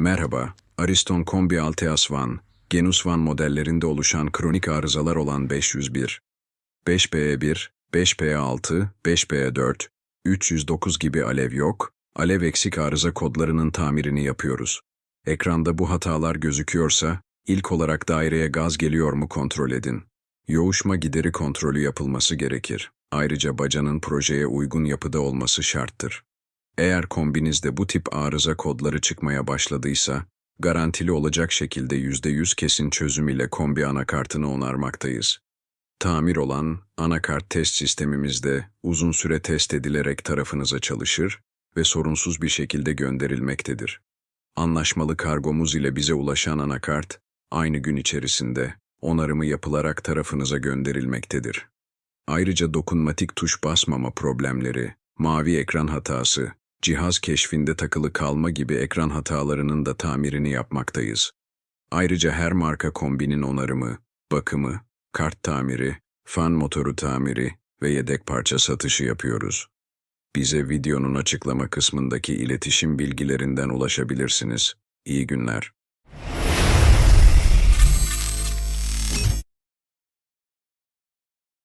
Merhaba, Ariston Kombi Alteas Van, Genus Van modellerinde oluşan kronik arızalar olan 501, 5PE1, 5PE6, 5PE4, 309 gibi alev yok, alev eksik arıza kodlarının tamirini yapıyoruz. Ekranda bu hatalar gözüküyorsa, ilk olarak daireye gaz geliyor mu kontrol edin. Yoğuşma gideri kontrolü yapılması gerekir. Ayrıca bacanın projeye uygun yapıda olması şarttır. Eğer kombinizde bu tip arıza kodları çıkmaya başladıysa, garantili olacak şekilde %100 kesin çözüm ile kombi anakartını onarmaktayız. Tamir olan anakart test sistemimizde uzun süre test edilerek tarafınıza çalışır ve sorunsuz bir şekilde gönderilmektedir. Anlaşmalı kargomuz ile bize ulaşan anakart, aynı gün içerisinde onarımı yapılarak tarafınıza gönderilmektedir. Ayrıca dokunmatik tuş basmama problemleri, mavi ekran hatası, cihaz keşfinde takılı kalma gibi ekran hatalarının da tamirini yapmaktayız. Ayrıca her marka kombinin onarımı, bakımı, kart tamiri, fan motoru tamiri ve yedek parça satışı yapıyoruz. Bize videonun açıklama kısmındaki iletişim bilgilerinden ulaşabilirsiniz. İyi günler.